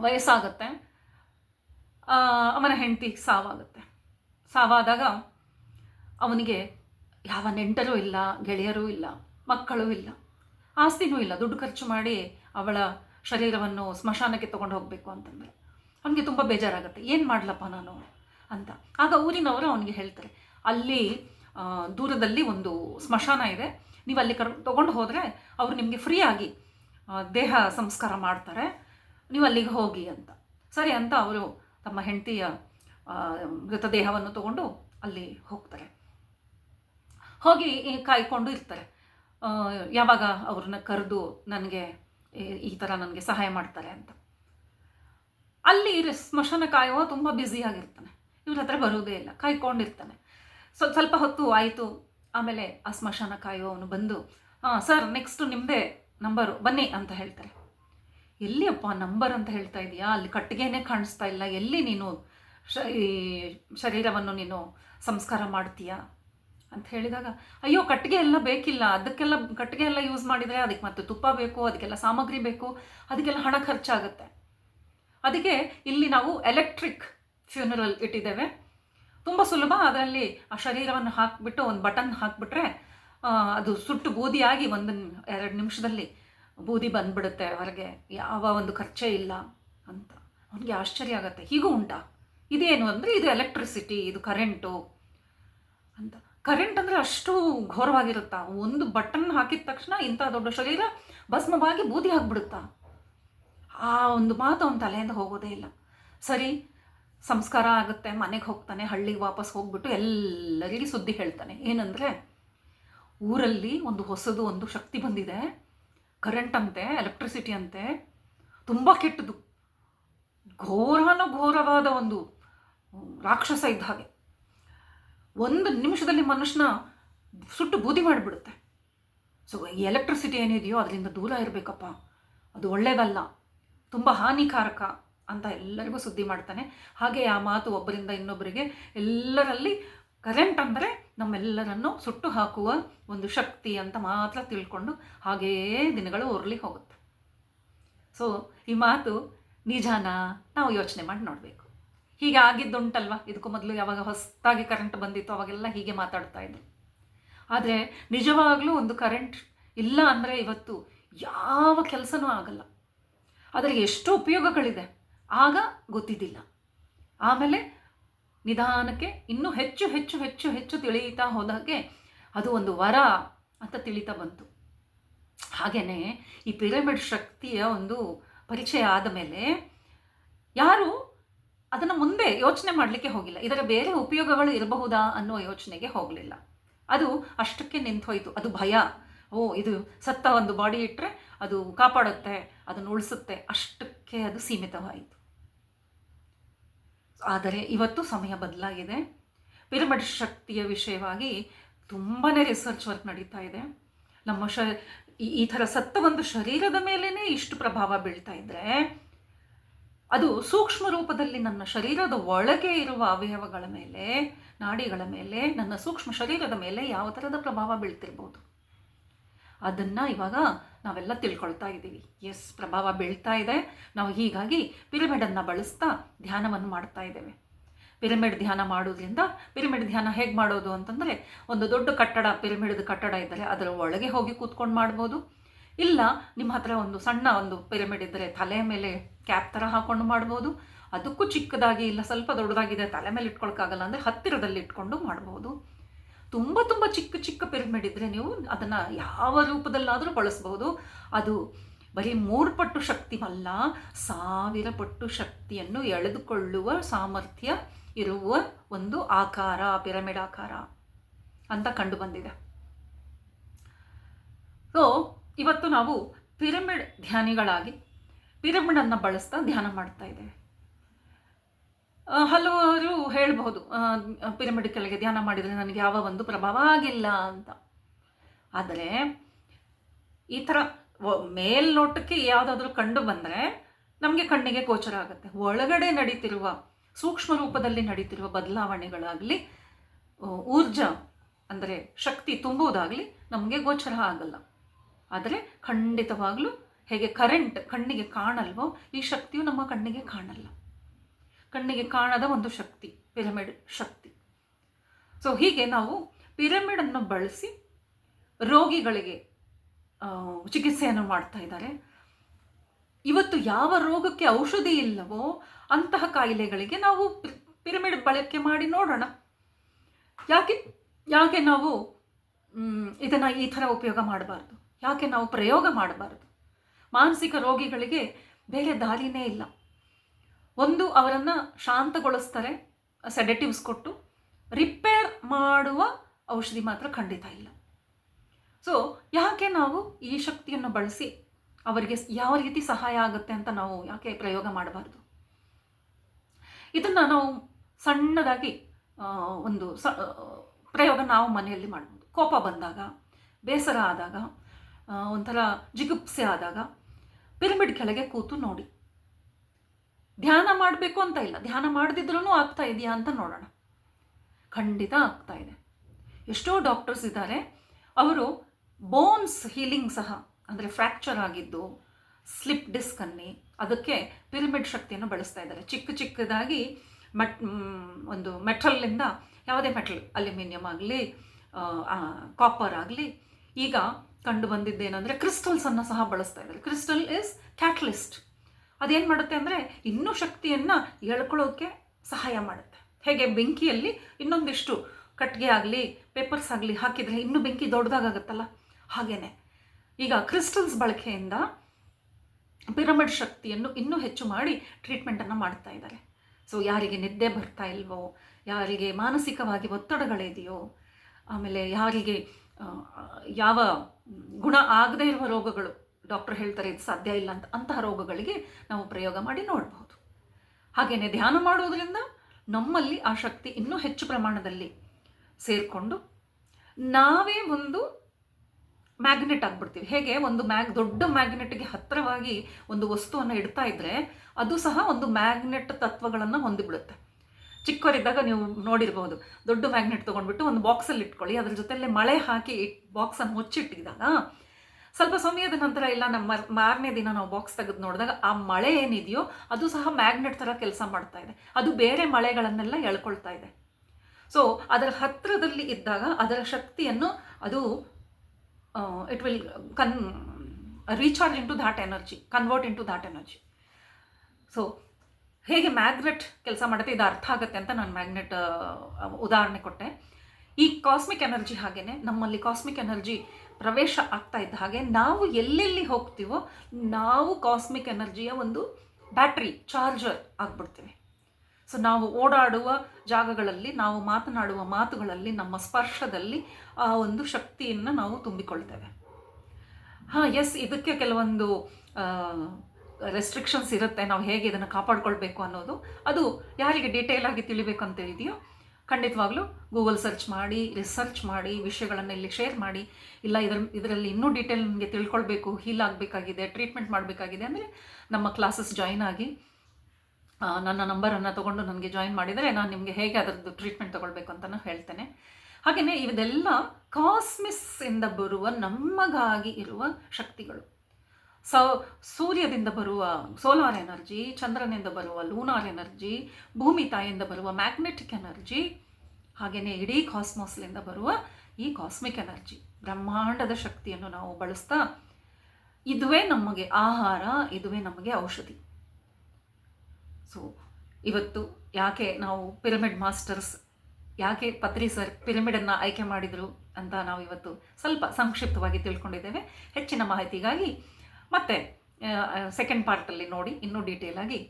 ವಯಸ್ಸಾಗತ್ತೆ. ಅವನ ಹೆಂಡತಿ ಸಾವಾಗುತ್ತೆ. ಸಾವಾದಾಗ ಅವನಿಗೆ, ಯಾವ ನೆಂಟರೂ ಇಲ್ಲ, ಗೆಳೆಯರೂ ಇಲ್ಲ, ಮಕ್ಕಳೂ ಇಲ್ಲ. ಆಸ್ತಿನೂ ಇಲ್ಲ. ದುಡ್ಡು ಖರ್ಚು ಮಾಡಿ ಅವಳ ಶರೀರವನ್ನು ಸ್ಮಶಾನಕ್ಕೆ ತೊಗೊಂಡು ಹೋಗಬೇಕು ಅಂತಂದರೆ ಅವನಿಗೆ ತುಂಬ ಬೇಜಾರಾಗುತ್ತೆ. ಏನು ಮಾಡಲಪ್ಪ ನಾನು ಅಂತ. ಆಗ ಊರಿನವರು ಅವನಿಗೆ ಹೇಳ್ತಾರೆ, ಅಲ್ಲಿ ದೂರದಲ್ಲಿ ಒಂದು ಸ್ಮಶಾನ ಇದೆ. ನೀವು ಅಲ್ಲಿ ಕರ್, ತೊಗೊಂಡು ಹೋದರೆ ಅವರು ನಿಮಗೆ ಫ್ರೀಯಾಗಿ ದೇಹ ಸಂಸ್ಕಾರ ಮಾಡ್ತಾರೆ. ನೀವು ಅಲ್ಲಿಗೆ ಹೋಗಿ ಅಂತ. ಸರಿ ಅಂತ ಅವರು ತಮ್ಮ ಹೆಂಡತಿಯ ಮೃತದೇಹವನ್ನು ತಗೊಂಡು ಅಲ್ಲಿ ಹೋಗ್ತಾರೆ. ಹೋಗಿ ಕಾಯ್ಕೊಂಡು ಇರ್ತಾರೆ. ಯಾವಾಗ ಅವ್ರನ್ನ ಕರೆದು ನನಗೆ ಈ- ಥರ ನನಗೆ ಸಹಾಯ ಮಾಡ್ತಾರೆ ಅಂತ. ಅಲ್ಲಿ ಸ್ಮಶಾನ ಕಾಯುವ ತುಂಬ ಬ್ಯುಸಿಯಾಗಿರ್ತಾನೆ ಇವ್ರ ಹತ್ರ ಬರೋದೇ ಇಲ್ಲ, ಕಾಯ್ಕೊಂಡಿರ್ತಾನೆ. ಸ್ವಲ್ಪ ಸ್ವಲ್ಪ ಹೊತ್ತು ಆಯಿತು, ಆಮೇಲೆ ಆ ಸ್ಮಶಾನ ಕಾಯುವವನು ಬಂದು, ಹಾಂ, ಸರ್ ನೆಕ್ಸ್ಟ್ ನಿಮ್ಮದೇ ನಂಬರು ಬನ್ನಿ ಅಂತ ಹೇಳ್ತಾರೆ. ಎಲ್ಲಿಯಪ್ಪ ನಂಬರ್ ಅಂತ ಹೇಳ್ತಾ ಇದೆಯಾ? ಅಲ್ಲಿ ಕಟ್ಟಿಗೆನೇ ಕಾಣಿಸ್ತಾ ಇಲ್ಲ. ಎಲ್ಲಿ ನೀನು ಶ, ಈ ಶರೀರವನ್ನು ನೀನು ಸಂಸ್ಕಾರ ಮಾಡ್ತೀಯಾ? ಅಂತ ಹೇಳಿದಾಗ, ಅಯ್ಯೋ, ಕಟ್ಟಿಗೆ ಎಲ್ಲ ಬೇಕಿಲ್ಲ. ಅದಕ್ಕೆಲ್ಲ ಕಟ್ಟಿಗೆ ಎಲ್ಲ ಯೂಸ್ ಮಾಡಿದರೆ ಅದಕ್ಕೆ ಮತ್ತೆ ತುಪ್ಪ ಬೇಕು, ಅದಕ್ಕೆಲ್ಲ ಸಾಮಗ್ರಿ ಬೇಕು, ಅದಕ್ಕೆಲ್ಲ ಹಣ ಖರ್ಚಾಗುತ್ತೆ. ಅದಕ್ಕೆ ಇಲ್ಲಿ ನಾವು ಎಲೆಕ್ಟ್ರಿಕ್ ಫ್ಯೂನರಲ್ ಇಟ್ಟಿದ್ದೇವೆ. ತುಂಬ ಸುಲಭ. ಅದರಲ್ಲಿ ಆ ಶರೀರವನ್ನು ಹಾಕಿಬಿಟ್ಟು, ಒಂದು ಬಟನ್ ಹಾಕಿಬಿಟ್ರೆ ಅದು ಸುಟ್ಟು ಬೂದಿಯಾಗಿ ಒಂದು ಎರಡು ನಿಮಿಷದಲ್ಲಿ ಬೂದಿ ಬಂದ್ಬಿಡುತ್ತೆ. ಹೊರಗೆ ಯಾವ ಒಂದು ಖರ್ಚೇ ಇಲ್ಲ ಅಂತ. ಅವನಿಗೆ ಆಶ್ಚರ್ಯ ಆಗುತ್ತೆ. ಹೀಗೂ ಉಂಟಾ. ಇದೇನು ಅಂದರೆ, ಇದು ಎಲೆಕ್ಟ್ರಿಸಿಟಿ ಇದು ಕರೆಂಟು ಅಂತ. ಕರೆಂಟ್ ಅಂದರೆ ಅಷ್ಟು ಘೋರವಾಗಿರುತ್ತಾ? ಒಂದು ಬಟನ್ ಹಾಕಿದ ತಕ್ಷಣ ಇಂಥ ದೊಡ್ಡ ಶರೀರ ಭಸ್ಮವಾಗಿ ಬೂದಿ ಆಗಿಬಿಡುತ್ತಾ ಆ ಒಂದು ಮಾತು ಅವನ ತಲೆಯಿಂದ ಹೋಗೋದೇ ಇಲ್ಲ. ಸರಿ, ಸಂಸ್ಕಾರ ಆಗುತ್ತೆ, ಮನೆಗೆ ಹೋಗ್ತಾನೆ, ಹಳ್ಳಿಗೆ ವಾಪಸ್ ಹೋಗ್ಬಿಟ್ಟು ಎಲ್ಲರಿಗೂ ಸುದ್ದಿ ಹೇಳ್ತಾನೆ. ಏನಂದರೆ, ಊರಲ್ಲಿ ಒಂದು ಹೊಸದು, ಒಂದು ಶಕ್ತಿ ಬಂದಿದೆ. ಕರೆಂಟ್ ಅಂತೆ, ಎಲೆಕ್ಟ್ರಿಸಿಟಿ ಅಂತೆ, ತುಂಬ ಕೆಟ್ಟದು. ಘೋರಾನು ಘೋರವಾದ ಒಂದು, ರಾಕ್ಷಸ ಇದ್ದ ಹಾಗೆ. ಒಂದು ನಿಮಿಷದಲ್ಲಿ ಮನುಷ್ಯನ ಸುಟ್ಟು ಬೂದಿ ಮಾಡಿಬಿಡುತ್ತೆ. ಸೊ ಈ ಎಲೆಕ್ಟ್ರಿಸಿಟಿ ಏನಿದೆಯೋ ಅದರಿಂದ ದೂರ ಇರಬೇಕಪ್ಪ. ಅದು ಒಳ್ಳೆಯದಲ್ಲ ತುಂಬ ಹಾನಿಕಾರಕ ಅಂತ ಎಲ್ಲರಿಗೂ ಸುದ್ದಿ ಮಾಡ್ತಾನೆ. ಹಾಗೆ ಆ ಮಾತು ಒಬ್ಬರಿಂದ ಇನ್ನೊಬ್ಬರಿಗೆ ಎಲ್ಲರಲ್ಲಿ ಕರೆಂಟ್ ಅಂದರೆ ನಮ್ಮೆಲ್ಲರನ್ನು ಸುಟ್ಟು ಹಾಕುವ ಒಂದು ಶಕ್ತಿ ಅಂತ ಮಾತ್ರ ತಿಳ್ಕೊಂಡು ಹಾಗೇ ದಿನಗಳು ಉರ್ಲಿಕ್ಕೆ ಹೋಗುತ್ತೆ. ಸೊ ಈ ಮಾತು ನಿಜಾನ? ನಾವು ಯೋಚನೆ ಮಾಡಿ ನೋಡಬೇಕು. ಹೀಗೆ ಆಗಿದ್ದುಂಟಲ್ವ? ಇದಕ್ಕೂ ಮೊದಲು ಯಾವಾಗ ಹೊಸದಾಗಿ ಕರೆಂಟ್ ಬಂದಿತ್ತು ಅವಾಗೆಲ್ಲ ಹೀಗೆ ಮಾತಾಡ್ತಾ ಇದ್ರು. ಆದರೆ ನಿಜವಾಗ್ಲೂ ಒಂದು ಕರೆಂಟ್ ಇಲ್ಲ ಅಂದರೆ ಇವತ್ತು ಯಾವ ಕೆಲಸನೂ ಆಗಲ್ಲ. ಆದರೆ ಎಷ್ಟು ಉಪಯೋಗಗಳಿದೆ. ಆಗ ಗೊತ್ತಿದ್ದಿಲ್ಲ. ಆಮೇಲೆ ನಿಧಾನಕ್ಕೆ ಇನ್ನೂ ಹೆಚ್ಚು ಹೆಚ್ಚು ಹೆಚ್ಚು ಹೆಚ್ಚು ತಿಳಿಯುತ್ತಾ ಹೋದಾಗೆ ಅದು ಒಂದು ವರ ಅಂತ ತಿಳಿತಾ ಬಂತು. ಹಾಗೆಯೇ ಈ ಪಿರಮಿಡ್ ಶಕ್ತಿಯ ಒಂದು ಪರಿಚಯ ಆದ ಮೇಲೆ ಯಾರು ಅದನ್ನು ಮುಂದೆ ಯೋಚನೆ ಮಾಡಲಿಕ್ಕೆ ಹೋಗಿಲ್ಲ. ಇದರ ಬೇರೆ ಉಪಯೋಗಗಳು ಇರಬಹುದಾ ಅನ್ನೋ ಯೋಚನೆಗೆ ಹೋಗಲಿಲ್ಲ. ಅದು ಅಷ್ಟಕ್ಕೆ ನಿಂತು ಹೋಯಿತು ಅದು ಭಯ. ಓ, ಇದು ಸತ್ತ ಒಂದು ಬಾಡಿ ಇಟ್ಟರೆ ಅದು ಕಾಪಾಡುತ್ತೆ, ಅದನ್ನು ಉಳಿಸುತ್ತೆ. ಅಷ್ಟಕ್ಕೆ ಅದು ಸೀಮಿತವಾಯಿತು. ಆದರೆ ಇವತ್ತು ಸಮಯ ಬದಲಾಗಿದೆ. ಪಿರಮಿಡ್ ಶಕ್ತಿಯ ವಿಷಯವಾಗಿ ತುಂಬಾ ರಿಸರ್ಚ್ ವರ್ಕ್ ನಡೀತಾ ಇದೆ. ನಮ್ಮ ಶ ಈ ಈ ಥರ ಸತ್ತ ಒಂದು ಶರೀರದ ಮೇಲೇ ಇಷ್ಟು ಪ್ರಭಾವ ಬೀಳ್ತಾ ಇದ್ದರೆ ಅದು ಸೂಕ್ಷ್ಮ ರೂಪದಲ್ಲಿ ನನ್ನ ಶರೀರದ ಒಳಗೆ ಇರುವ ಅವಯವಗಳ ಮೇಲೆ, ನಾಡಿಗಳ ಮೇಲೆ, ನನ್ನ ಸೂಕ್ಷ್ಮ ಶರೀರದ ಮೇಲೆ ಯಾವ ಥರದ ಪ್ರಭಾವ ಬೀಳ್ತಿರ್ಬೋದು? ಅದನ್ನು ಇವಾಗ ನಾವೆಲ್ಲ ತಿಳ್ಕೊಳ್ತಾ ಇದ್ದೀವಿ. ಎಸ್ ಪ್ರಭಾವ ಬೀಳ್ತಾ ಇದೆ. ನಾವು ಹೀಗಾಗಿ ಪಿರಮಿಡನ್ನು ಬಳಸ್ತಾ ಧ್ಯಾನವನ್ನು ಮಾಡ್ತಾ ಇದ್ದೇವೆ. ಪಿರಮಿಡ್ ಧ್ಯಾನ ಮಾಡೋದ್ರಿಂದ ಪಿರಮಿಡ್ ಧ್ಯಾನ ಹೇಗೆ ಮಾಡೋದು ಅಂತಂದರೆ, ಒಂದು ದೊಡ್ಡ ಕಟ್ಟಡ ಪಿರಮಿಡ್ದು ಕಟ್ಟಡ ಇದ್ದರೆ ಅದರ ಒಳಗೆ ಹೋಗಿ ಕೂತ್ಕೊಂಡು ಮಾಡ್ಬೋದು. ಇಲ್ಲ, ನಿಮ್ಮ ಹತ್ರ ಒಂದು ಸಣ್ಣ ಒಂದು ಪಿರಮಿಡ್ ಇದ್ದರೆ ತಲೆ ಮೇಲೆ ಕ್ಯಾಪ್ ಥರ ಹಾಕೊಂಡು ಮಾಡ್ಬೋದು. ಅದಕ್ಕೂ ಚಿಕ್ಕದಾಗಿ ಇಲ್ಲ, ಸ್ವಲ್ಪ ದೊಡ್ಡದಾಗಿದೆ, ತಲೆ ಮೇಲೆ ಇಟ್ಕೊಳಕ್ಕಾಗಲ್ಲ ಅಂದರೆ ಹತ್ತಿರದಲ್ಲಿ ಇಟ್ಕೊಂಡು ಮಾಡ್ಬೋದು. ತುಂಬ ತುಂಬ ಚಿಕ್ಕ ಚಿಕ್ಕ ಪಿರಮಿಡ್ ಇದ್ದರೆ ನೀವು ಅದನ್ನು ಯಾವ ರೂಪದಲ್ಲಾದರೂ ಬಳಸ್ಬೋದು. ಅದು ಬರೀ ಮೂರು ಪಟ್ಟು ಶಕ್ತಿವಲ್ಲ ಸಾವಿರ ಪಟ್ಟು ಶಕ್ತಿಯನ್ನು ಎಳೆದುಕೊಳ್ಳುವ ಸಾಮರ್ಥ್ಯ ಇರುವ ಒಂದು ಆಕಾರ ಪಿರಮಿಡ್ ಆಕಾರ ಅಂತ ಕಂಡು ಬಂದಿದೆ. ಸೊ ಇವತ್ತು ನಾವು ಪಿರಮಿಡ್ ಧ್ಯಾನಿಗಳಾಗಿ ಪಿರಮಿಡನ್ನು ಬಳಸ್ತಾ ಧ್ಯಾನ ಮಾಡ್ತಾ ಇದ್ದೇವೆ. ಹಲವರು ಹೇಳಬಹುದು ಪಿರಮಿಡ್ ಕೆಳಗೆ ಧ್ಯಾನ ಮಾಡಿದರೆ ನನಗೆ ಯಾವ ಒಂದು ಪ್ರಭಾವ ಆಗಿಲ್ಲ ಅಂತ. ಆದರೆ ಈ ಥರ ಮೇಲ್ನೋಟಕ್ಕೆ ಯಾವುದಾದ್ರೂ ಕಂಡು ಬಂದರೆ ನಮಗೆ ಕಣ್ಣಿಗೆ ಗೋಚರ ಆಗುತ್ತೆ. ಒಳಗಡೆ ನಡೀತಿರುವ ಸೂಕ್ಷ್ಮ ರೂಪದಲ್ಲಿ ನಡೀತಿರುವ ಬದಲಾವಣೆಗಳಾಗಲಿ, ಊರ್ಜಾ, ಅಂದರೆ ಶಕ್ತಿ ತುಂಬುವುದಾಗಲಿ ನಮಗೆ ಗೋಚರ ಆಗಲ್ಲ. ಆದರೆ ಖಂಡಿತವಾಗಲೂ ಹೇಗೆ ಕರೆಂಟ್ ಕಣ್ಣಿಗೆ ಕಾಣಲ್ವೋ ಈ ಶಕ್ತಿಯು ನಮ್ಮ ಕಣ್ಣಿಗೆ ಕಾಣಲ್ಲ. ಕಣ್ಣಿಗೆ ಕಾಣದ ಒಂದು ಶಕ್ತಿ ಪಿರಮಿಡ್ ಶಕ್ತಿ. ಸೊ ಹೀಗೆ ನಾವು ಪಿರಮಿಡನ್ನು ಬಳಸಿ ರೋಗಿಗಳಿಗೆ ಚಿಕಿತ್ಸೆಯನ್ನು ಮಾಡ್ತಾ ಇದ್ದಾರೆ. ಇವತ್ತು ಯಾವ ರೋಗಕ್ಕೆ ಔಷಧಿ ಇಲ್ಲವೋ ಅಂತಹ ಕಾಯಿಲೆಗಳಿಗೆ ನಾವು ಪಿರಮಿಡ್ ಬಳಕೆ ಮಾಡಿ ನೋಡೋಣ. ಯಾಕೆ ಯಾಕೆ ನಾವು ಇದನ್ನು ಈ ಥರ ಉಪಯೋಗ ಮಾಡಬಾರ್ದು? ಯಾಕೆ ನಾವು ಪ್ರಯೋಗ ಮಾಡಬಾರ್ದು? ಮಾನಸಿಕ ರೋಗಿಗಳಿಗೆ ಬೇರೆ ದಾರಿನೇ ಇಲ್ಲ. ಒಂದು, ಅವರನ್ನು ಶಾಂತಗೊಳಿಸ್ತಾರೆ ಸೆಡೆಟಿವ್ಸ್ ಕೊಟ್ಟು ರಿಪೇರ್ ಮಾಡುವ ಔಷಧಿ ಮಾತ್ರ ಖಂಡಿತ ಇಲ್ಲ. ಸೊ ಯಾಕೆ ನಾವು ಈ ಶಕ್ತಿಯನ್ನು ಬಳಸಿ ಅವರಿಗೆ ಯಾವ ರೀತಿ ಸಹಾಯ ಆಗುತ್ತೆ ಅಂತ ನಾವು ಯಾಕೆ ಪ್ರಯೋಗ ಮಾಡಬಾರ್ದು? ಇದನ್ನು ನಾವು ಸಣ್ಣದಾಗಿ ಒಂದು ಸ ಪ್ರಯೋಗ ನಾವು ಮನೆಯಲ್ಲಿ ಮಾಡ್ಬೋದು. ಕೋಪ ಬಂದಾಗ, ಬೇಸರ ಆದಾಗ ಒಂಥರ ಜಿಗುಪ್ಸೆ ಆದಾಗ ಪಿರಮಿಡ್ ಕೆಳಗೆ ಕೂತು ನೋಡಿ. ಧ್ಯಾನ ಮಾಡಬೇಕು ಅಂತ ಇಲ್ಲ. ಧ್ಯಾನ ಮಾಡದಿದ್ರೂ ಆಗ್ತಾ ಇದೆಯಾ ಅಂತ ನೋಡೋಣ. ಖಂಡಿತ ಆಗ್ತಾ ಇದೆ. ಎಷ್ಟೋ ಡಾಕ್ಟರ್ಸ್ ಇದ್ದಾರೆ. ಅವರು ಬೋನ್ಸ್ ಹೀಲಿಂಗ್ ಸಹ, ಅಂದರೆ ಫ್ರ್ಯಾಕ್ಚರ್ ಆಗಿದ್ದು ಸ್ಲಿಪ್ ಡಿಸ್ಕನ್ನಿ ಅದಕ್ಕೆ ಪಿರಮಿಡ್ ಶಕ್ತಿಯನ್ನು ಬಳಸ್ತಾ ಇದ್ದಾರೆ. ಚಿಕ್ಕ ಚಿಕ್ಕದಾಗಿ ಮೆಟ್ ಒಂದು ಮೆಟಲ್ನಿಂದ ಯಾವುದೇ ಮೆಟಲ್ ಅಲ್ಯೂಮಿನಿಯಂ ಆಗಲಿ ಕಾಪರ್ ಆಗಲಿ, ಈಗ ಕಂಡು ಬಂದಿದ್ದೇನೆಂದರೆ ಕ್ರಿಸ್ಟಲ್ಸನ್ನು ಸಹ ಬಳಸ್ತಾ ಇದ್ದಾರೆ ಕ್ರಿಸ್ಟಲ್ ಇಸ್ ಕ್ಯಾಟ್ಲಿಸ್ಟ್ ಅದೇನು ಮಾಡುತ್ತೆ ಅಂದರೆ ಇನ್ನೂ ಶಕ್ತಿಯನ್ನು ಎಳ್ಕೊಳ್ಳೋಕ್ಕೆ ಸಹಾಯ ಮಾಡುತ್ತೆ. ಹೇಗೆ? ಬೆಂಕಿಯಲ್ಲಿ ಇನ್ನೊಂದಿಷ್ಟು ಕಟ್ಟಿಗೆ ಆಗಲಿ ಪೇಪರ್ಸ್ ಆಗಲಿ ಹಾಕಿದರೆ ಇನ್ನೂ ಬೆಂಕಿ ದೊಡ್ಡದಾಗತ್ತಲ್ಲ? ಹಾಗೇನೆ. ಈಗ ಕ್ರಿಸ್ಟಲ್ಸ್ ಬಳಕೆಯಿಂದ ಪಿರಮಿಡ್ ಶಕ್ತಿಯನ್ನು ಇನ್ನೂ ಹೆಚ್ಚು ಮಾಡಿ ಟ್ರೀಟ್ಮೆಂಟನ್ನು ಮಾಡ್ತಾ ಇದ್ದಾರೆ. ಸೊ ಯಾರಿಗೆ ನಿದ್ದೆ ಬರ್ತಾ ಇಲ್ವೋ, ಯಾರಿಗೆ ಮಾನಸಿಕವಾಗಿ ಒತ್ತಡಗಳಿದೆಯೋ, ಆಮೇಲೆ ಯಾರಿಗೆ ಯಾವ ಗುಣ ಆಗದೇ ಇರುವ ರೋಗಗಳು ಡಾಕ್ಟರ್ ಹೇಳ್ತಾರೆ ಇದು ಸಾಧ್ಯ ಇಲ್ಲ ಅಂತ ಅಂತಹ ರೋಗಗಳಿಗೆ ನಾವು ಪ್ರಯೋಗ ಮಾಡಿ ನೋಡಬಹುದು ಹಾಗೆಯೇ ಧ್ಯಾನ ಮಾಡುವುದರಿಂದ ನಮ್ಮಲ್ಲಿ ಆ ಶಕ್ತಿ ಇನ್ನೂ ಹೆಚ್ಚು ಪ್ರಮಾಣದಲ್ಲಿ ಸೇರಿಕೊಂಡು ನಾವೇ ಒಂದು ಮ್ಯಾಗ್ನೆಟ್ ಆಗಿಬಿಡ್ತೀವಿ. ಹೇಗೆ? ಒಂದು ಮ್ಯಾಗ್ ದೊಡ್ಡ ಮ್ಯಾಗ್ನೆಟ್ಗೆ ಹತ್ತಿರವಾಗಿ ಒಂದು ವಸ್ತುವನ್ನು ಇಡ್ತಾ ಇದ್ದರೆ ಅದು ಸಹ ಒಂದು ಮ್ಯಾಗ್ನೆಟ್ ತತ್ವಗಳನ್ನು ಹೊಂದಿಬಿಡುತ್ತೆ. ಚಿಕ್ಕವರಿದ್ದಾಗ ನೀವು ನೋಡಿರ್ಬೋದು ದೊಡ್ಡ ಮ್ಯಾಗ್ನೆಟ್ ತೊಗೊಂಡ್ಬಿಟ್ಟು ಒಂದು ಬಾಕ್ಸಲ್ಲಿ ಇಟ್ಕೊಳ್ಳಿ. ಅದ್ರ ಜೊತೆಲೆ ಮಳೆ ಹಾಕಿ ಬಾಕ್ಸನ್ನು ಮುಚ್ಚಿಟ್ಟಿದಾಗ ಸ್ವಲ್ಪ ಸಮಯದ ನಂತರ ಇಲ್ಲ, ನಮ್ಮ ಮಾರನೇ ದಿನ ನಾವು ಬಾಕ್ಸ್ ತೆಗೆದು ನೋಡಿದಾಗ ಆ ಮಳೆ ಏನಿದೆಯೋ ಅದು ಸಹ ಮ್ಯಾಗ್ನೆಟ್ ಥರ ಕೆಲಸ ಮಾಡ್ತಾ ಇದೆ. ಅದು ಬೇರೆ ಮಳೆಗಳನ್ನೆಲ್ಲ ಎಳ್ಕೊಳ್ತಾ ಇದೆ. ಸೊ ಅದರ ಹತ್ತಿರದಲ್ಲಿ ಇದ್ದಾಗ ಅದರ ಶಕ್ತಿಯನ್ನು ಅದು it will can recharge into that energy convert into that energy so ಹೇಗೆ ಮ್ಯಾಗ್ನೆಟ್ ಕೆಲಸ ಮಾಡುತ್ತೆ, ಇದು ಅರ್ಥ ಆಗುತ್ತೆ ಅಂತ ನಾನು ಮ್ಯಾಗ್ನೆಟ್ ಉದಾಹರಣೆ ಕೊಟ್ಟೆ. ಈ ಕಾಸ್ಮಿಕ್ ಎನರ್ಜಿ ಹಾಗೇನೆ, ನಮ್ಮಲ್ಲಿ ಕಾಸ್ಮಿಕ್ ಎನರ್ಜಿ ಪ್ರವೇಶ ಆಗ್ತಾ ಇದ್ದ ಹಾಗೆ, ನಾವು ಎಲ್ಲೆಲ್ಲಿ ಹೋಗ್ತೀವೋ, ನಾವು ಕಾಸ್ಮಿಕ್ ಎನರ್ಜಿಯ ಒಂದು ಬ್ಯಾಟ್ರಿ ಚಾರ್ಜರ್ ಆಗ್ಬಿಡ್ತೀವಿ. ಸೊ ನಾವು ಓಡಾಡುವ ಜಾಗಗಳಲ್ಲಿ, ನಾವು ಮಾತನಾಡುವ ಮಾತುಗಳಲ್ಲಿ, ನಮ್ಮ ಸ್ಪರ್ಶದಲ್ಲಿ ಆ ಒಂದು ಶಕ್ತಿಯನ್ನು ನಾವು ತುಂಬಿಕೊಳ್ತೇವೆ. ಹಾಂ ಎಸ್ ಇದಕ್ಕೆ ಕೆಲವೊಂದು ರೆಸ್ಟ್ರಿಕ್ಷನ್ಸ್ ಇರುತ್ತೆ, ನಾವು ಹೇಗೆ ಇದನ್ನು ಕಾಪಾಡ್ಕೊಳ್ಬೇಕು ಅನ್ನೋದು. ಅದು ಯಾರಿಗೆ ಡೀಟೇಲ್ ಆಗಿ ಅಂತ ಇದೆಯೋ ಖಂಡಿತವಾಗ್ಲೂ ಗೂಗಲ್ ಸರ್ಚ್ ಮಾಡಿ ರಿಸರ್ಚ್ ಮಾಡಿ, ವಿಷಯಗಳನ್ನು ಇಲ್ಲಿ ಶೇರ್ ಮಾಡಿ. ಇಲ್ಲ, ಇದರ, ಇದರಲ್ಲಿ ಇನ್ನೂ ಡೀಟೇಲ್ ನಿಮಗೆ ತಿಳ್ಕೊಳ್ಬೇಕು ಹೀಲ್ ಆಗಬೇಕಾಗಿದೆ ಟ್ರೀಟ್ಮೆಂಟ್ ಮಾಡಬೇಕಾಗಿದೆ ಅಂದರೆ ನಮ್ಮ ಕ್ಲಾಸಸ್ ಜಾಯಿನ್ ಆಗಿ ನನ್ನ ನಂಬರನ್ನು ತೊಗೊಂಡು ನನಗೆ ಜಾಯಿನ್ ಮಾಡಿದರೆ ನಾನು ನಿಮಗೆ ಹೇಗೆ ಅದರದ್ದು ಟ್ರೀಟ್ಮೆಂಟ್ ತೊಗೊಳ್ಬೇಕು ಅಂತ ನಾನು ಹೇಳ್ತೇನೆ. ಹಾಗೆಯೇ ಇದೆಲ್ಲ ಕಾಸ್ಮಿಸ್ಸಿಂದ ಬರುವ ನಮಗಾಗಿ ಇರುವ ಶಕ್ತಿಗಳು. ಸೌ, ಸೂರ್ಯದಿಂದ ಬರುವ ಸೋಲಾರ್ ಎನರ್ಜಿ ಚಂದ್ರನಿಂದ ಬರುವ ಲೂನಾರ್ ಎನರ್ಜಿ ಭೂಮಿ ತಾಯಿಯಿಂದ ಬರುವ ಮ್ಯಾಗ್ನೆಟಿಕ್ ಎನರ್ಜಿ ಹಾಗೆಯೇ ಇಡೀ ಕಾಸ್ಮೋಸ್ಲಿಂದ ಬರುವ ಈ ಕಾಸ್ಮಿಕ್ ಎನರ್ಜಿ ಬ್ರಹ್ಮಾಂಡದ ಶಕ್ತಿಯನ್ನು ನಾವು ಬಳಸ್ತಾ ಇದುವೇ ನಮಗೆ ಆಹಾರ, ಇದುವೇ ನಮಗೆ ಔಷಧಿ. ಸೊ ಇವತ್ತು ಯಾಕೆ ನಾವು ಪಿರಮಿಡ್ ಮಾಸ್ಟರ್ಸ್ ಯಾಕೆ ಪತ್ರಿ ಸರ್ ಪಿರಮಿಡನ್ನು ಆಯ್ಕೆ ಮಾಡಿದರು ಅಂತ ನಾವು ಇವತ್ತು ಸ್ವಲ್ಪ ಸಂಕ್ಷಿಪ್ತವಾಗಿ ತಿಳ್ಕೊಂಡಿದ್ದೇವೆ. ಹೆಚ್ಚಿನ ಮಾಹಿತಿಗಾಗಿ ಮತ್ತೆ ಸೆಕೆಂಡ್ ಪಾರ್ಟಲ್ಲಿ ನೋಡಿ, ಇನ್ನೂ ಆಗಿ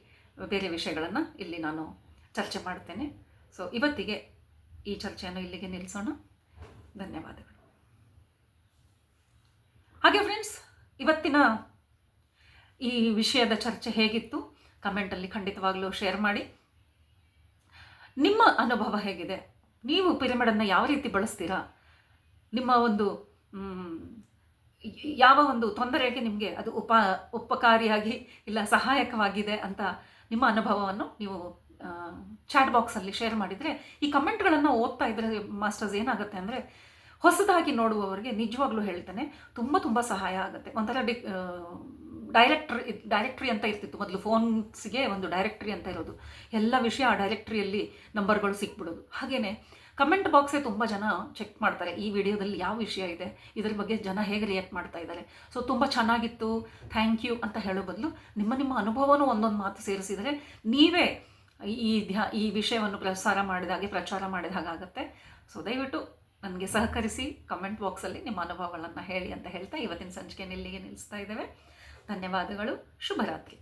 ಬೇರೆ ವಿಷಯಗಳನ್ನು ಇಲ್ಲಿ ನಾನು ಚರ್ಚೆ ಮಾಡ್ತೇನೆ ಸೊ ಇವತ್ತಿಗೆ ಈ ಚರ್ಚೆಯನ್ನು ಇಲ್ಲಿಗೆ ನಿಲ್ಲಿಸೋಣ. ಧನ್ಯವಾದಗಳು. ಹಾಗೆ ಫ್ರೆಂಡ್ಸ್ ಇವತ್ತಿನ ಈ ವಿಷಯದ ಚರ್ಚೆ ಹೇಗಿತ್ತು? ಕಮೆಂಟಲ್ಲಿ ಖಂಡಿತವಾಗ್ಲೂ ಶೇರ್ ಮಾಡಿ. ನಿಮ್ಮ ಅನುಭವ ಹೇಗಿದೆ? ನೀವು ಪಿರಮಿಡನ್ನು ಯಾವ ರೀತಿ ಬಳಸ್ತೀರಾ? ನಿಮ್ಮ ಒಂದು ಯಾವ ಒಂದು ತೊಂದರೆಗೆ ನಿಮಗೆ ಅದು ಉಪ, ಉಪಕಾರಿಯಾಗಿ ಇಲ್ಲ ಸಹಾಯಕವಾಗಿದೆ ಅಂತ ನಿಮ್ಮ ಅನುಭವವನ್ನು ನೀವು ಚಾಟ್ ಬಾಕ್ಸಲ್ಲಿ ಶೇರ್ ಮಾಡಿದರೆ ಈ ಕಮೆಂಟ್ಗಳನ್ನು ಓದ್ತಾ ಇದ್ದರೆ ಮಾಸ್ಟರ್ಸ್ ಏನಾಗುತ್ತೆ ಅಂದರೆ ಹೊಸದಾಗಿ ನೋಡುವವರಿಗೆ ನಿಜವಾಗ್ಲೂ ಹೇಳ್ತಾನೆ ತುಂಬ ತುಂಬ ಸಹಾಯ ಆಗುತ್ತೆ. ಒಂಥರ ಡಿ ಡೈರೆಕ್ಟ್ರಿ ಡೈರೆಕ್ಟ್ರಿ ಅಂತ ಇರ್ತಿತ್ತು. ಮೊದಲು ಫೋನ್ಸ್ಗೆ ಒಂದು ಡೈರೆಕ್ಟ್ರಿ ಅಂತ ಇರೋದು. ಎಲ್ಲ ವಿಷಯ ಆ ಡೈರೆಕ್ಟ್ರಿಯಲ್ಲಿ ನಂಬರ್ಗಳು ಸಿಕ್ಬಿಡೋದು. ಹಾಗೆಯೇ ಕಮೆಂಟ್ ಬಾಕ್ಸೇ ತುಂಬ ಜನ ಚೆಕ್ ಮಾಡ್ತಾರೆ, ಈ ವಿಡಿಯೋದಲ್ಲಿ ಯಾವ ವಿಷಯ ಇದೆ, ಇದರ ಬಗ್ಗೆ ಜನ ಹೇಗೆ ರಿಯಾಕ್ಟ್ ಮಾಡ್ತಾ ಇದ್ದಾರೆ. ಸೊ ತುಂಬ ಚೆನ್ನಾಗಿತ್ತು ಥ್ಯಾಂಕ್ ಯು ಅಂತ ಹೇಳೋ ಬದಲು ನಿಮ್ಮ ನಿಮ್ಮ ಅನುಭವನೂ ಒಂದೊಂದು ಮಾತು ಸೇರಿಸಿದರೆ ನೀವೇ ಈ ಧ್ಯಾ, ಈ ವಿಷಯವನ್ನು ಪ್ರಸಾರ ಮಾಡಿದ ಹಾಗೆ ಪ್ರಚಾರ ಮಾಡಿದ ಹಾಗಾಗುತ್ತೆ ಸೊ ದಯವಿಟ್ಟು ನನಗೆ ಸಹಕರಿಸಿ ಕಮೆಂಟ್ ಬಾಕ್ಸಲ್ಲಿ ನಿಮ್ಮ ಅನುಭವಗಳನ್ನು ಹೇಳಿ ಅಂತ ಹೇಳ್ತಾ ಇವತ್ತಿನ ಸಂಚಿಕೆ ಇಲ್ಲಿಗೆ ನಿಲ್ಲಿಸ್ತಾ ಇದ್ದೇವೆ. ಧನ್ಯವಾದಗಳು, ಶುಭರಾತ್ರಿ.